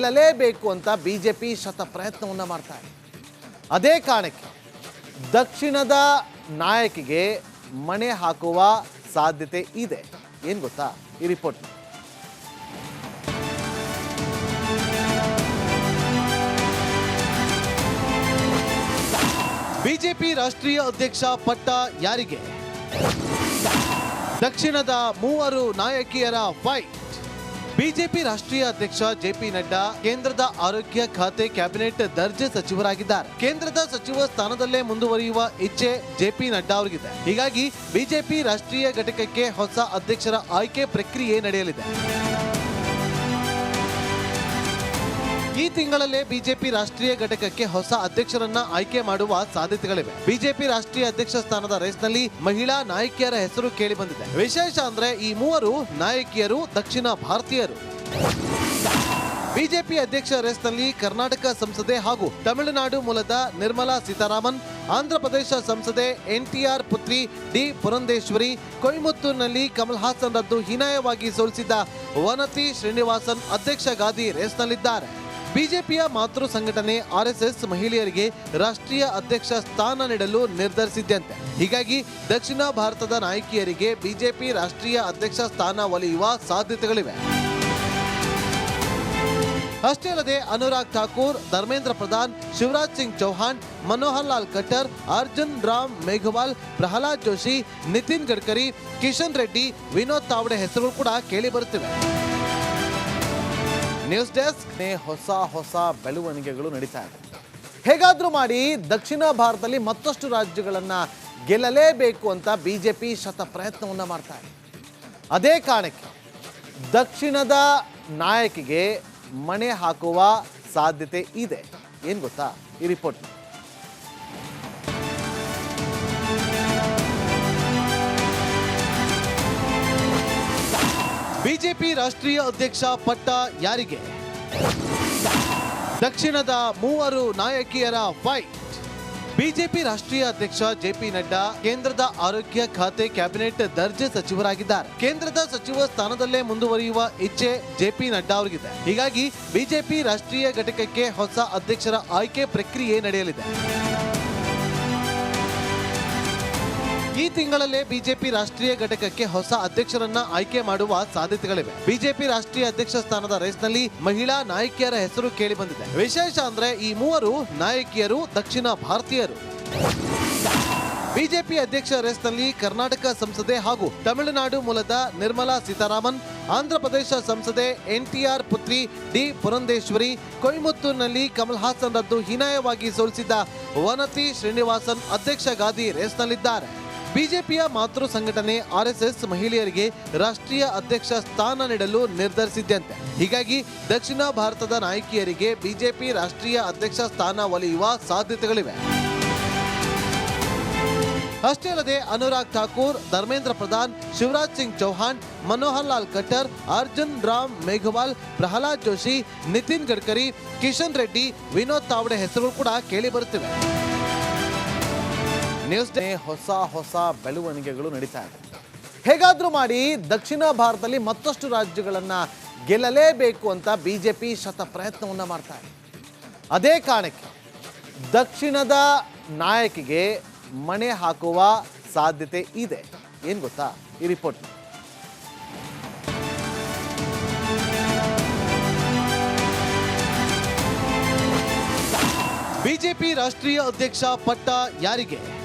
ಗೆಲ್ಲಲೇಬೇಕು ಅಂತ ಬಿಜೆಪಿ ಶತ ಪ್ರಯತ್ನವನ್ನು ಮಾಡ್ತಾ ಇದೆ. ಅದೇ ಕಾರಣಕ್ಕೆ ದಕ್ಷಿಣದ ನಾಯಕಿಗೆ ಮಣೆ ಹಾಕುವ ಸಾಧ್ಯತೆ ಇದೆ. ಏನು ಗೊತ್ತಾ? ಈ ರಿಪೋರ್ಟ್ ಬಿಜೆಪಿ ರಾಷ್ಟ್ರೀಯ ಅಧ್ಯಕ್ಷ ಪಟ್ಟ ಯಾರಿಗೆ? ದಕ್ಷಿಣದ ಮೂವರು ನಾಯಕಿಯರ ಫೈಟ್ ಬಿಜೆಪಿ ರಾಷ್ಟ್ರೀಯ ಅಧ್ಯಕ್ಷ ಜೆಪಿ ನಡ್ಡಾ ಕೇಂದ್ರದ ಆರೋಗ್ಯ ಖಾತೆ ಕ್ಯಾಬಿನೆಟ್ ದರ್ಜೆ ಸಚಿವರಾಗಿದ್ದಾರೆ. ಕೇಂದ್ರದ ಸಚಿವ ಸ್ಥಾನದಲ್ಲೇ ಮುಂದುವರಿಯುವ ಇಚ್ಛೆ ಜೆಪಿ ನಡ್ಡಾ ಅವರಿಗಿದೆ. ಹೀಗಾಗಿ ಬಿಜೆಪಿ ರಾಷ್ಟ್ರೀಯ ಘಟಕಕ್ಕೆ ಹೊಸ ಅಧ್ಯಕ್ಷರ ಆಯ್ಕೆ ಪ್ರಕ್ರಿಯೆ ನಡೆಯಲಿದೆ. ಈ ತಿಂಗಳಲ್ಲೇ ಬಿಜೆಪಿ ರಾಷ್ಟ್ರೀಯ ಘಟಕಕ್ಕೆ ಹೊಸ ಅಧ್ಯಕ್ಷರನ್ನ ಆಯ್ಕೆ ಮಾಡುವ ಸಾಧ್ಯತೆಗಳಿವೆ. ಬಿಜೆಪಿ ರಾಷ್ಟ್ರೀಯ ಅಧ್ಯಕ್ಷ ಸ್ಥಾನದ ರೇಸ್ನಲ್ಲಿ ಮಹಿಳಾ ನಾಯಕಿಯರ ಹೆಸರು ಕೇಳಿ ಬಂದಿದೆ ವಿಶೇಷ ಅಂದ್ರೆ ಈ ಮೂವರು ನಾಯಕಿಯರು, ದಕ್ಷಿಣ ಭಾರತೀಯರು. ಬಿಜೆಪಿ ಅಧ್ಯಕ್ಷ ರೇಸ್ನಲ್ಲಿ ಕರ್ನಾಟಕ ಸಂಸದೆ ಹಾಗೂ ತಮಿಳುನಾಡು ಮೂಲದ ನಿರ್ಮಲಾ ಸೀತಾರಾಮನ್ ಆಂಧ್ರಪ್ರದೇಶ ಸಂಸದೆ ಎನ್ಟಿಆರ್ ಪುತ್ರಿ ಡಿ ಪುರಂದೇಶ್ವರಿ ಕೊಯಮತ್ತೂರಿನಲ್ಲಿ ಕಮಲ್ ಹಾಸನ್ ರದ್ದು ಹೀನಾಯವಾಗಿ ಸೋಲಿಸಿದ್ದ ವನತಿ ಶ್ರೀನಿವಾಸನ್ ಅಧ್ಯಕ್ಷ ಗಾದಿ ರೇಸ್ನಲ್ಲಿದ್ದಾರೆ. ಬಿಜೆಪಿಯ ಮಾತೃ ಸಂಘಟನೆ ಆರ್ಎಸ್ಎಸ್ ಮಹಿಳೆಯರಿಗೆ ರಾಷ್ಟ್ರೀಯ ಅಧ್ಯಕ್ಷ ಸ್ಥಾನ ನೀಡಲು ನಿರ್ಧರಿಸಿದ್ದಂತೆ ಹೀಗಾಗಿ ದಕ್ಷಿಣ ಭಾರತದ ನಾಯಕಿಯರಿಗೆ ಬಿಜೆಪಿ ರಾಷ್ಟ್ರೀಯ ಅಧ್ಯಕ್ಷ ಸ್ಥಾನ ಒಲಿಯುವ ಸಾಧ್ಯತೆಗಳಿವೆ. ಅಷ್ಟೇ ಅಲ್ಲದೆ ಅನುರಾಗ್ ಠಾಕೂರ್, ಧರ್ಮೇಂದ್ರ ಪ್ರಧಾನ್, ಶಿವರಾಜ್ ಸಿಂಗ್ ಚೌಹಾಣ್, ಮನೋಹರ್ ಲಾಲ್ ಕಟ್ಟರ್, ಅರ್ಜುನ್ ರಾಮ್ ಮೇಘವಾಲ್, ಪ್ರಹ್ಲಾದ್ ಜೋಶಿ, ನಿತಿನ್ ಗಡ್ಕರಿ, ಕಿಶನ್ ರೆಡ್ಡಿ, ವಿನೋದ್ ತಾವಡೆ ಹೆಸರುಗಳು ಕೂಡ ಕೇಳಿ ಬರುತ್ತಿವೆ. ನ್ಯೂಸ್ ಡೆಸ್ಕ್ ಹೊಸ ಹೊಸ ಬೆಳವಣಿಗೆಗಳು ನಡೀತಾ ಇದೆ. ಹೇಗಾದರೂ ಮಾಡಿ ದಕ್ಷಿಣ ಭಾರತದಲ್ಲಿ ಮತ್ತಷ್ಟು ರಾಜ್ಯಗಳನ್ನು ಗೆಲ್ಲಲೇಬೇಕು ಅಂತ ಬಿಜೆಪಿ ಶತ ಪ್ರಯತ್ನವನ್ನು ಮಾಡ್ತಾ ಇದೆ. ಅದೇ ಕಾರಣಕ್ಕೆ ದಕ್ಷಿಣದ ನಾಯಕಿಗೆ ಮಣೆ ಹಾಕುವ ಸಾಧ್ಯತೆ ಇದೆ. ಏನು ಗೊತ್ತಾ? ಈ ರಿಪೋರ್ಟ್ ಬಿಜೆಪಿ ರಾಷ್ಟ್ರೀಯ ಅಧ್ಯಕ್ಷ ಪಟ್ಟ ಯಾರಿಗೆ? ದಕ್ಷಿಣದ ಮೂವರು ನಾಯಕಿಯರ ಫೈಟ್ ಬಿಜೆಪಿ ರಾಷ್ಟ್ರೀಯ ಅಧ್ಯಕ್ಷ ಜೆಪಿ ನಡ್ಡಾ ಕೇಂದ್ರದ ಆರೋಗ್ಯ ಖಾತೆ ಕ್ಯಾಬಿನೆಟ್ ದರ್ಜೆ ಸಚಿವರಾಗಿದ್ದಾರೆ. ಕೇಂದ್ರದ ಸಚಿವ ಸ್ಥಾನದಲ್ಲೇ ಮುಂದುವರಿಯುವ ಇಚ್ಛೆ ಜೆಪಿ ನಡ್ಡಾ ಅವರಿಗಿದೆ. ಹೀಗಾಗಿ ಬಿಜೆಪಿ ರಾಷ್ಟ್ರೀಯ ಘಟಕಕ್ಕೆ ಹೊಸ ಅಧ್ಯಕ್ಷರ ಆಯ್ಕೆ ಪ್ರಕ್ರಿಯೆ ನಡೆಯಲಿದೆ. ಈ ತಿಂಗಳಲ್ಲೇ ಬಿಜೆಪಿ ರಾಷ್ಟ್ರೀಯ ಘಟಕಕ್ಕೆ ಹೊಸ ಅಧ್ಯಕ್ಷರನ್ನ ಆಯ್ಕೆ ಮಾಡುವ ಸಾಧ್ಯತೆಗಳಿವೆ. ಬಿಜೆಪಿ ರಾಷ್ಟ್ರೀಯ ಅಧ್ಯಕ್ಷ ಸ್ಥಾನದ ರೇಸ್ನಲ್ಲಿ ಮಹಿಳಾ ನಾಯಕಿಯರ ಹೆಸರು ಕೇಳಿ ಬಂದಿದೆ ವಿಶೇಷ ಅಂದ್ರೆ ಈ ಮೂವರು ನಾಯಕಿಯರು, ದಕ್ಷಿಣ ಭಾರತೀಯರು. ಬಿಜೆಪಿ ಅಧ್ಯಕ್ಷ ರೇಸ್ನಲ್ಲಿ ಕರ್ನಾಟಕ ಸಂಸದೆ ಹಾಗೂ ತಮಿಳುನಾಡು ಮೂಲದ ನಿರ್ಮಲಾ ಸೀತಾರಾಮನ್ ಆಂಧ್ರಪ್ರದೇಶ ಸಂಸದೆ ಎನ್ಟಿಆರ್ ಪುತ್ರಿ ಡಿ ಪುರಂದೇಶ್ವರಿ ಕೊಯಮತ್ತೂರಿನಲ್ಲಿ ಕಮಲ್ ಹಾಸನ್ ರದ್ದು ಹೀನಾಯವಾಗಿ ಸೋಲಿಸಿದ್ದ ವನತಿ ಶ್ರೀನಿವಾಸನ್ ಅಧ್ಯಕ್ಷ ಗಾದಿ ರೇಸ್ನಲ್ಲಿದ್ದಾರೆ. ಬಿಜೆಪಿಯ ಮಾತೃ ಸಂಘಟನೆ ಆರ್ಎಸ್ಎಸ್ ಮಹಿಳೆಯರಿಗೆ ರಾಷ್ಟ್ರೀಯ ಅಧ್ಯಕ್ಷ ಸ್ಥಾನ ನೀಡಲು ನಿರ್ಧರಿಸಿದ್ದಂತೆ ಹೀಗಾಗಿ ದಕ್ಷಿಣ ಭಾರತದ ನಾಯಕಿಯರಿಗೆ ಬಿಜೆಪಿ ರಾಷ್ಟ್ರೀಯ ಅಧ್ಯಕ್ಷ ಸ್ಥಾನ ಒಲಿಯುವ ಸಾಧ್ಯತೆಗಳಿವೆ. ಅಷ್ಟೇ ಅಲ್ಲದೆ ಅನುರಾಗ್ ಠಾಕೂರ್, ಧರ್ಮೇಂದ್ರ ಪ್ರಧಾನ್, ಶಿವರಾಜ್ ಸಿಂಗ್ ಚೌಹಾಣ್, ಮನೋಹರ್ ಲಾಲ್ ಕಟ್ಟರ್, ಅರ್ಜುನ್ ರಾಮ್ ಮೇಘವಾಲ್, ಪ್ರಹ್ಲಾದ್ ಜೋಶಿ, ನಿತಿನ್ ಗಡ್ಕರಿ, ಕಿಶನ್ ರೆಡ್ಡಿ, ವಿನೋದ್ ತಾವಡೆ ಹೆಸರುಗಳು ಕೂಡ ಕೇಳಿ ಬರುತ್ತಿವೆ. ನ್ಯೂಸ್ ಡೇ ಹೊಸ ಹೊಸ ಬೆಳವಣಿಗೆಗಳು ನಡೀತಾ ಇದೆ. ಹೇಗಾದ್ರೂ ಮಾಡಿ ದಕ್ಷಿಣ ಭಾರತದಲ್ಲಿ ಮತ್ತಷ್ಟು ರಾಜ್ಯಗಳನ್ನ ಗೆಲ್ಲಲೇಬೇಕು ಅಂತ ಬಿಜೆಪಿ ಶತ ಪ್ರಯತ್ನವನ್ನ ಮಾಡ್ತಾ ಇದೆ. ಅದೇ ಕಾರಣಕ್ಕೆ ದಕ್ಷಿಣದ ನಾಯಕಿಗೆ ಮಣೆ ಹಾಕುವ ಸಾಧ್ಯತೆ ಇದೆ. ಏನ್ ಗೊತ್ತಾ? ಈ ರಿಪೋರ್ಟ್ ಬಿಜೆಪಿ ರಾಷ್ಟ್ರೀಯ ಅಧ್ಯಕ್ಷ ಪಟ್ಟ ಯಾರಿಗೆ?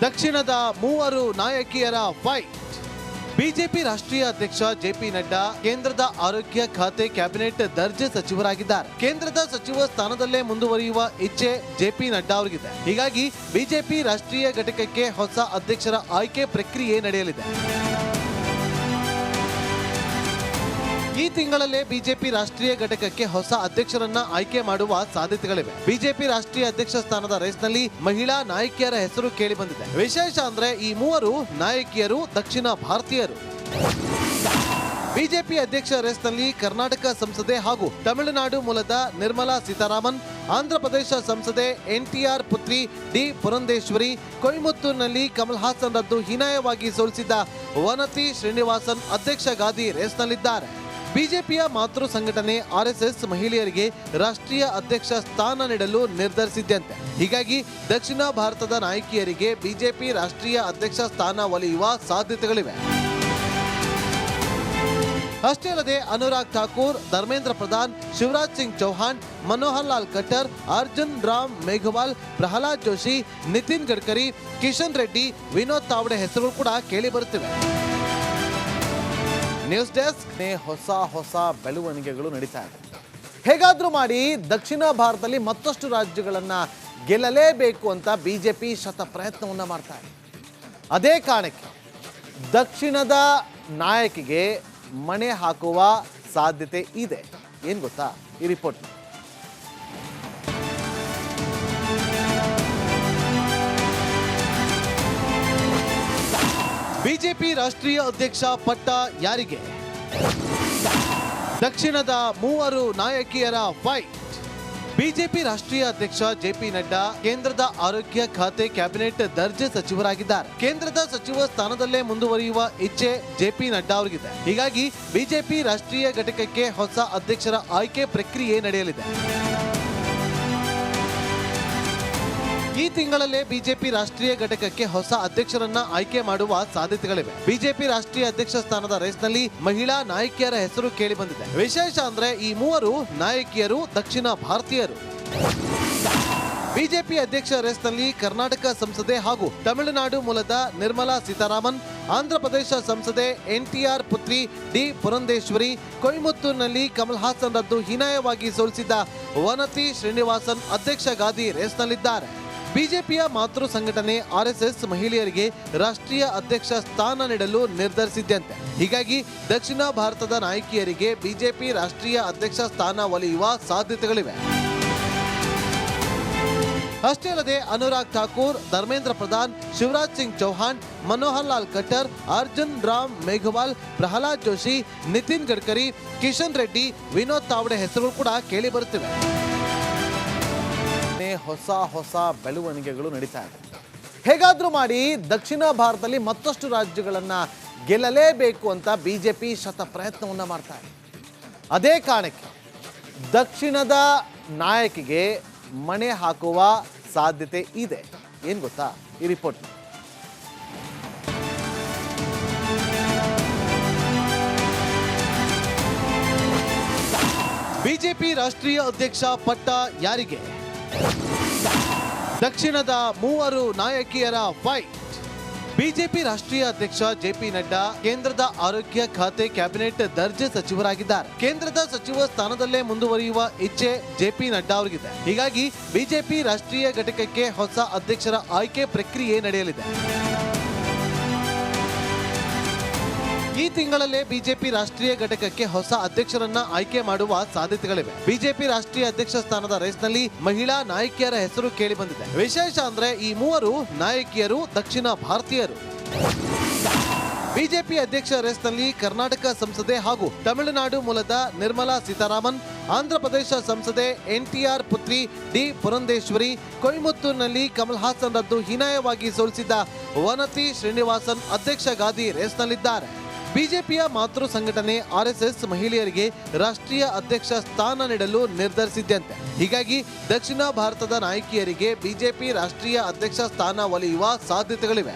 ದಕ್ಷಿಣದ ಮೂವರು ನಾಯಕಿಯರ ಫೈಟ್ ಬಿಜೆಪಿ ರಾಷ್ಟ್ರೀಯ ಅಧ್ಯಕ್ಷ ಜೆಪಿ ನಡ್ಡಾ ಕೇಂದ್ರದ ಆರೋಗ್ಯ ಖಾತೆ ಕ್ಯಾಬಿನೆಟ್ ದರ್ಜೆ ಸಚಿವರಾಗಿದ್ದಾರೆ. ಕೇಂದ್ರದ ಸಚಿವ ಸ್ಥಾನದಲ್ಲೇ ಮುಂದುವರಿಯುವ ಇಚ್ಛೆ ಜೆಪಿ ನಡ್ಡಾ ಅವರಿಗಿದೆ. ಹೀಗಾಗಿ ಬಿಜೆಪಿ ರಾಷ್ಟ್ರೀಯ ಘಟಕಕ್ಕೆ ಹೊಸ ಅಧ್ಯಕ್ಷರ ಆಯ್ಕೆ ಪ್ರಕ್ರಿಯೆ ನಡೆಯಲಿದೆ. ಈ ತಿಂಗಳಲ್ಲೇ ಬಿಜೆಪಿ ರಾಷ್ಟ್ರೀಯ ಘಟಕಕ್ಕೆ ಹೊಸ ಅಧ್ಯಕ್ಷರನ್ನ ಆಯ್ಕೆ ಮಾಡುವ ಸಾಧ್ಯತೆಗಳಿವೆ. ಬಿಜೆಪಿ ರಾಷ್ಟ್ರೀಯ ಅಧ್ಯಕ್ಷ ಸ್ಥಾನದ ರೇಸ್ನಲ್ಲಿ ಮಹಿಳಾ ನಾಯಕಿಯರ ಹೆಸರು ಕೇಳಿ ಬಂದಿದೆ ವಿಶೇಷ ಅಂದ್ರೆ ಈ ಮೂವರು ನಾಯಕಿಯರು, ದಕ್ಷಿಣ ಭಾರತೀಯರು. ಬಿಜೆಪಿ ಅಧ್ಯಕ್ಷ ರೇಸ್ನಲ್ಲಿ ಕರ್ನಾಟಕ ಸಂಸದೆ ಹಾಗೂ ತಮಿಳುನಾಡು ಮೂಲದ ನಿರ್ಮಲಾ ಸೀತಾರಾಮನ್ ಆಂಧ್ರಪ್ರದೇಶ ಸಂಸದೆ ಎನ್ಟಿಆರ್ ಪುತ್ರಿ ಡಿ ಪುರಂದೇಶ್ವರಿ ಕೊಯಮತ್ತೂರಿನಲ್ಲಿ ಕಮಲ್ ಹಾಸನ್ ರದ್ದು ಹೀನಾಯವಾಗಿ ಸೋಲಿಸಿದ್ದ ವನತಿ ಶ್ರೀನಿವಾಸನ್ ಅಧ್ಯಕ್ಷ ಗಾದಿ ರೇಸ್ನಲ್ಲಿದ್ದಾರೆ. ಬಿಜೆಪಿಯ ಮಾತೃ ಸಂಘಟನೆ ಆರ್ಎಸ್ಎಸ್ ಮಹಿಳೆಯರಿಗೆ ರಾಷ್ಟ್ರೀಯ ಅಧ್ಯಕ್ಷ ಸ್ಥಾನ ನೀಡಲು ನಿರ್ಧರಿಸಿದ್ದಂತೆ ಹೀಗಾಗಿ ದಕ್ಷಿಣ ಭಾರತದ ನಾಯಕಿಯರಿಗೆ ಬಿಜೆಪಿ ರಾಷ್ಟ್ರೀಯ ಅಧ್ಯಕ್ಷ ಸ್ಥಾನ ಒಲಿಯುವ ಸಾಧ್ಯತೆಗಳಿವೆ. ಅಷ್ಟೇ ಅಲ್ಲದೆ ಅನುರಾಗ್ ಠಾಕೂರ್, ಧರ್ಮೇಂದ್ರ ಪ್ರಧಾನ್, ಶಿವರಾಜ್ ಸಿಂಗ್ ಚೌಹಾಣ್, ಮನೋಹರ್ ಲಾಲ್ ಖಟ್ಟರ್ ಅರ್ಜುನ್ ರಾಮ್ ಮೇಘವಾಲ್, ಪ್ರಹ್ಲಾದ್ ಜೋಶಿ, ನಿತಿನ್ ಗಡ್ಕರಿ, ಕಿಶನ್ ರೆಡ್ಡಿ, ವಿನೋದ್ ತಾವಡೆ ಹೆಸರುಗಳು ಕೂಡ ಕೇಳಿ ಬರುತ್ತಿವೆ. ನ್ಯೂಸ್ ಡೆಸ್ಕ್ ಹೊಸ ಹೊಸ ಬೆಳವಣಿಗೆಗಳು ನಡೀತಾ ಇದೆ. ಹೇಗಾದರೂ ಮಾಡಿ ದಕ್ಷಿಣ ಭಾರತದಲ್ಲಿ ಮತ್ತಷ್ಟು ರಾಜ್ಯಗಳನ್ನು ಗೆಲ್ಲಲೇಬೇಕು ಅಂತ ಬಿಜೆಪಿ ಶತ ಪ್ರಯತ್ನವನ್ನು ಮಾಡ್ತಾ ಇದೆ. ಅದೇ ಕಾರಣಕ್ಕೆ ದಕ್ಷಿಣದ ನಾಯಕಿಗೆ ಮಣೆ ಹಾಕುವ ಸಾಧ್ಯತೆ ಇದೆ. ಏನು ಗೊತ್ತಾ? ಈ ರಿಪೋರ್ಟ್ ಬಿಜೆಪಿ ರಾಷ್ಟ್ರೀಯ ಅಧ್ಯಕ್ಷ ಪಟ್ಟ ಯಾರಿಗೆ? ದಕ್ಷಿಣದ ಮೂವರು ನಾಯಕಿಯರ ಫೈಟ್ ಬಿಜೆಪಿ ರಾಷ್ಟ್ರೀಯ ಅಧ್ಯಕ್ಷ ಜೆಪಿ ನಡ್ಡಾ ಕೇಂದ್ರದ ಆರೋಗ್ಯ ಖಾತೆ ಕ್ಯಾಬಿನೆಟ್ ದರ್ಜೆ ಸಚಿವರಾಗಿದ್ದಾರೆ. ಕೇಂದ್ರದ ಸಚಿವ ಸ್ಥಾನದಲ್ಲೇ ಮುಂದುವರಿಯುವ ಇಚ್ಛೆ ಜೆಪಿ ನಡ್ಡಾ ಅವರಿಗಿದೆ. ಹೀಗಾಗಿ ಬಿಜೆಪಿ ರಾಷ್ಟ್ರೀಯ ಘಟಕಕ್ಕೆ ಹೊಸ ಅಧ್ಯಕ್ಷರ ಆಯ್ಕೆ ಪ್ರಕ್ರಿಯೆ ನಡೆಯಲಿದೆ. ಈ ತಿಂಗಳಲ್ಲೇ ಬಿಜೆಪಿ ರಾಷ್ಟ್ರೀಯ ಘಟಕಕ್ಕೆ ಹೊಸ ಅಧ್ಯಕ್ಷರನ್ನ ಆಯ್ಕೆ ಮಾಡುವ ಸಾಧ್ಯತೆಗಳಿವೆ. ಬಿಜೆಪಿ ರಾಷ್ಟ್ರೀಯ ಅಧ್ಯಕ್ಷ ಸ್ಥಾನದ ರೇಸ್ನಲ್ಲಿ ಮಹಿಳಾ ನಾಯಕಿಯರ ಹೆಸರು ಕೇಳಿ ಬಂದಿದೆ ವಿಶೇಷ ಅಂದ್ರೆ ಈ ಮೂವರು ನಾಯಕಿಯರು, ದಕ್ಷಿಣ ಭಾರತೀಯರು. ಬಿಜೆಪಿ ಅಧ್ಯಕ್ಷ ರೇಸ್ನಲ್ಲಿ ಕರ್ನಾಟಕ ಸಂಸದೆ ಹಾಗೂ ತಮಿಳುನಾಡು ಮೂಲದ ನಿರ್ಮಲಾ ಸೀತಾರಾಮನ್ ಆಂಧ್ರಪ್ರದೇಶ ಸಂಸದೆ ಎನ್ಟಿಆರ್ ಪುತ್ರಿ ಡಿ ಪುರಂದೇಶ್ವರಿ ಕೊಯಮತ್ತೂರಿನಲ್ಲಿ ಕಮಲ್ ಹಾಸನ್ ರದ್ದು ಹೀನಾಯವಾಗಿ ಸೋಲಿಸಿದ್ದ ವನತಿ ಶ್ರೀನಿವಾಸನ್ ಅಧ್ಯಕ್ಷ ಗಾದಿ ರೇಸ್ನಲ್ಲಿದ್ದಾರೆ. ಬಿಜೆಪಿಯ ಮಾತೃ ಸಂಘಟನೆ ಆರ್ಎಸ್ಎಸ್ ಮಹಿಳೆಯರಿಗೆ ರಾಷ್ಟ್ರೀಯ ಅಧ್ಯಕ್ಷ ಸ್ಥಾನ ನೀಡಲು ನಿರ್ಧರಿಸಿದ್ದಂತೆ ಹೀಗಾಗಿ ದಕ್ಷಿಣ ಭಾರತದ ನಾಯಕಿಯರಿಗೆ ಬಿಜೆಪಿ ರಾಷ್ಟ್ರೀಯ ಅಧ್ಯಕ್ಷ ಸ್ಥಾನ ಒಲಿಯುವ ಸಾಧ್ಯತೆಗಳಿವೆ. ಅಷ್ಟೇ ಅಲ್ಲದೆ ಅನುರಾಗ್ ಠಾಕೂರ್, ಧರ್ಮೇಂದ್ರ ಪ್ರಧಾನ್, ಶಿವರಾಜ್ ಸಿಂಗ್ ಚೌಹಾಣ್, ಮನೋಹರ್ ಲಾಲ್ ಕಟ್ಟರ್, ಅರ್ಜುನ್ ರಾಮ್ ಮೇಘವಾಲ್, ಪ್ರಹ್ಲಾದ್ ಜೋಶಿ, ನಿತಿನ್ ಗಡ್ಕರಿ, ಕಿಶನ್ ರೆಡ್ಡಿ, ವಿನೋದ್ ತಾವಡೆ ಹೆಸರುಗಳು ಕೂಡ ಕೇಳಿ ಬರುತ್ತಿವೆ. ಹೊಸ ಹೊಸ ಬೆಳವಣಿಗೆಗಳು ನಡೀತಾ ಇದೆ. ಹೇಗಾದರೂ ಮಾಡಿ ದಕ್ಷಿಣ ಭಾರತದಲ್ಲಿ ಮತ್ತಷ್ಟು ರಾಜ್ಯಗಳನ್ನು ಗೆಲ್ಲಲೇಬೇಕು ಅಂತ ಬಿ ಜೆ ಪಿ ಶತ ಪ್ರಯತ್ನವನ್ನು ಮಾಡ್ತಾ ಇದೆ. ಅದೇ ಕಾರಣಕ್ಕೆ ದಕ್ಷಿಣದ ನಾಯಕಿಗೆ ಮಣೆ ಹಾಕುವ ಸಾಧ್ಯತೆ ಇದೆ. ಏನು ಗೊತ್ತಾ? ಈ ರಿಪೋರ್ಟ್ ಬಿಜೆಪಿ ರಾಷ್ಟ್ರೀಯ ಅಧ್ಯಕ್ಷ ಪಟ್ಟ ಯಾರಿಗೆ? ದಕ್ಷಿಣದ ಮೂವರು ನಾಯಕಿಯರ ಫೈಟ್ ಬಿಜೆಪಿ ರಾಷ್ಟ್ರೀಯ ಅಧ್ಯಕ್ಷ ಜೆಪಿ ನಡ್ಡಾ ಕೇಂದ್ರದ ಆರೋಗ್ಯ ಖಾತೆ ಕ್ಯಾಬಿನೆಟ್ ದರ್ಜೆ ಸಚಿವರಾಗಿದ್ದಾರೆ. ಕೇಂದ್ರದ ಸಚಿವ ಸ್ಥಾನದಲ್ಲೇ ಮುಂದುವರಿಯುವ ಇಚ್ಛೆ ಜೆಪಿ ನಡ್ಡಾ ಅವರಿಗಿದೆ. ಹೀಗಾಗಿ ಬಿಜೆಪಿ ರಾಷ್ಟ್ರೀಯ ಘಟಕಕ್ಕೆ ಹೊಸ ಅಧ್ಯಕ್ಷರ ಆಯ್ಕೆ ಪ್ರಕ್ರಿಯೆ ನಡೆಯಲಿದೆ. ಈ ತಿಂಗಳಲ್ಲೇ ಬಿಜೆಪಿ ರಾಷ್ಟ್ರೀಯ ಘಟಕಕ್ಕೆ ಹೊಸ ಅಧ್ಯಕ್ಷರನ್ನ ಆಯ್ಕೆ ಮಾಡುವ ಸಾಧ್ಯತೆಗಳಿವೆ. ಬಿಜೆಪಿ ರಾಷ್ಟ್ರೀಯ ಅಧ್ಯಕ್ಷ ಸ್ಥಾನದ ರೇಸ್ನಲ್ಲಿ ಮಹಿಳಾ ನಾಯಕಿಯರ ಹೆಸರು ಕೇಳಿ ಬಂದಿದೆ ವಿಶೇಷ ಅಂದ್ರೆ ಈ ಮೂವರು ನಾಯಕಿಯರು, ದಕ್ಷಿಣ ಭಾರತೀಯರು. ಬಿಜೆಪಿ ಅಧ್ಯಕ್ಷ ರೇಸ್ನಲ್ಲಿ ಕರ್ನಾಟಕ ಸಂಸದೆ ಹಾಗೂ ತಮಿಳುನಾಡು ಮೂಲದ ನಿರ್ಮಲಾ ಸೀತಾರಾಮನ್ ಆಂಧ್ರಪ್ರದೇಶ ಸಂಸದೆ ಎನ್ಟಿಆರ್ ಪುತ್ರಿ ಡಿ ಪುರಂದೇಶ್ವರಿ ಕೊಯಮತ್ತೂರಿನಲ್ಲಿ ಕಮಲ್ ಹಾಸನ್ ರದ್ದು ಹೀನಾಯವಾಗಿ ಸೋಲಿಸಿದ್ದ ವನತಿ ಶ್ರೀನಿವಾಸನ್ ಅಧ್ಯಕ್ಷ ಗಾದಿ ರೇಸ್ನಲ್ಲಿದ್ದಾರೆ. ಬಿಜೆಪಿಯ ಮಾತೃ ಸಂಘಟನೆ ಆರ್ಎಸ್ಎಸ್ ಮಹಿಳೆಯರಿಗೆ ರಾಷ್ಟ್ರೀಯ ಅಧ್ಯಕ್ಷ ಸ್ಥಾನ ನೀಡಲು ನಿರ್ಧರಿಸಿದ್ದಂತೆ ಹೀಗಾಗಿ ದಕ್ಷಿಣ ಭಾರತದ ನಾಯಕಿಯರಿಗೆ ಬಿಜೆಪಿ ರಾಷ್ಟ್ರೀಯ ಅಧ್ಯಕ್ಷ ಸ್ಥಾನ ಒಲಿಯುವ ಸಾಧ್ಯತೆಗಳಿವೆ.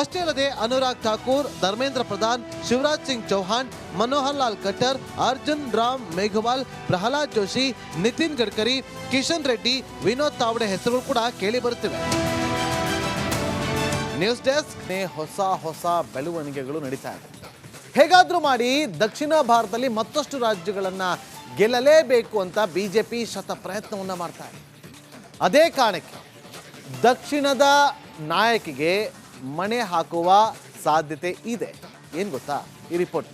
ಅಷ್ಟೇ ಅಲ್ಲದೆ ಅನುರಾಗ್ ಠಾಕೂರ್, ಧರ್ಮೇಂದ್ರ ಪ್ರಧಾನ್, ಶಿವರಾಜ್ ಸಿಂಗ್ ಚೌಹಾಣ್, ಮನೋಹರ್ ಲಾಲ್ ಕಟ್ಟರ್, ಅರ್ಜುನ್ ರಾಮ್ ಮೇಘವಾಲ್, ಪ್ರಹ್ಲಾದ್ ಜೋಶಿ, ನಿತಿನ್ ಗಡ್ಕರಿ, ಕಿಶನ್ ರೆಡ್ಡಿ, ವಿನೋದ್ ತಾವಡೆ ಹೆಸರುಗಳು ಕೂಡ ಕೇಳಿ ಬರುತ್ತಿವೆ. ನ್ಯೂಸ್ ಡೆಸ್ಕ್ ಹೊಸ ಹೊಸ ಬೆಳವಣಿಗೆಗಳು ನಡೀತಾ ಇದೆ. ಹೇಗಾದರೂ ಮಾಡಿ ದಕ್ಷಿಣ ಭಾರತದಲ್ಲಿ ಮತ್ತಷ್ಟು ರಾಜ್ಯಗಳನ್ನು ಗೆಲ್ಲಲೇಬೇಕು ಅಂತ ಬಿಜೆಪಿ ಶತ ಪ್ರಯತ್ನವನ್ನು ಮಾಡ್ತಾ ಇದೆ. ಅದೇ ಕಾರಣಕ್ಕೆ ದಕ್ಷಿಣದ ನಾಯಕಿಗೆ ಮಣೆ ಹಾಕುವ ಸಾಧ್ಯತೆ ಇದೆ. ಏನು ಗೊತ್ತಾ? ಈ ರಿಪೋರ್ಟ್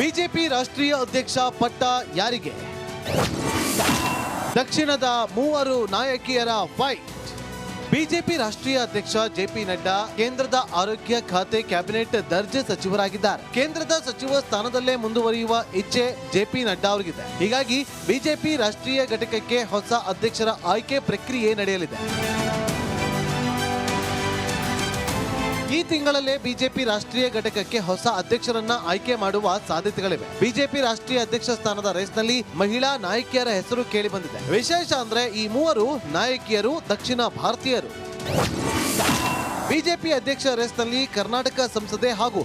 ಬಿಜೆಪಿ ರಾಷ್ಟ್ರೀಯ ಅಧ್ಯಕ್ಷ ಪಟ್ಟ ಯಾರಿಗೆ? ದಕ್ಷಿಣದ ಮೂವರು ನಾಯಕಿಯರ ಫೈಟ್ ಬಿಜೆಪಿ ರಾಷ್ಟ್ರೀಯ ಅಧ್ಯಕ್ಷ ಜೆಪಿ ನಡ್ಡಾ ಕೇಂದ್ರದ ಆರೋಗ್ಯ ಖಾತೆ ಕ್ಯಾಬಿನೆಟ್ ದರ್ಜೆ ಸಚಿವರಾಗಿದ್ದಾರೆ. ಕೇಂದ್ರದ ಸಚಿವ ಸ್ಥಾನದಲ್ಲೇ ಮುಂದುವರಿಯುವ ಇಚ್ಛೆ ಜೆಪಿ ನಡ್ಡಾ ಅವರಿಗಿದೆ. ಹೀಗಾಗಿ ಬಿಜೆಪಿ ರಾಷ್ಟ್ರೀಯ ಘಟಕಕ್ಕೆ ಹೊಸ ಅಧ್ಯಕ್ಷರ ಆಯ್ಕೆ ಪ್ರಕ್ರಿಯೆ ನಡೆಯಲಿದೆ. ತಿಂಗಳಲ್ಲೇ ಬಿಜೆಪಿ ರಾಷ್ಟ್ರೀಯ ಘಟಕಕ್ಕೆ ಹೊಸ ಅಧ್ಯಕ್ಷರನ್ನ ಆಯ್ಕೆ ಮಾಡುವ ಸಾಧ್ಯತೆಗಳಿವೆ. ಬಿಜೆಪಿ ರಾಷ್ಟ್ರೀಯ ಅಧ್ಯಕ್ಷ ಸ್ಥಾನದ ರೇಸ್ನಲ್ಲಿ ಮಹಿಳಾ ನಾಯಕಿಯರ ಹೆಸರು ಕೇಳಿ ಬಂದಿದೆ ವಿಶೇಷ ಅಂದ್ರೆ ಈ ಮೂವರು ನಾಯಕಿಯರು, ದಕ್ಷಿಣ ಭಾರತೀಯರು. ಬಿಜೆಪಿ ಅಧ್ಯಕ್ಷ ರೇಸ್ನಲ್ಲಿ ಕರ್ನಾಟಕ ಸಂಸದೆ ಹಾಗೂ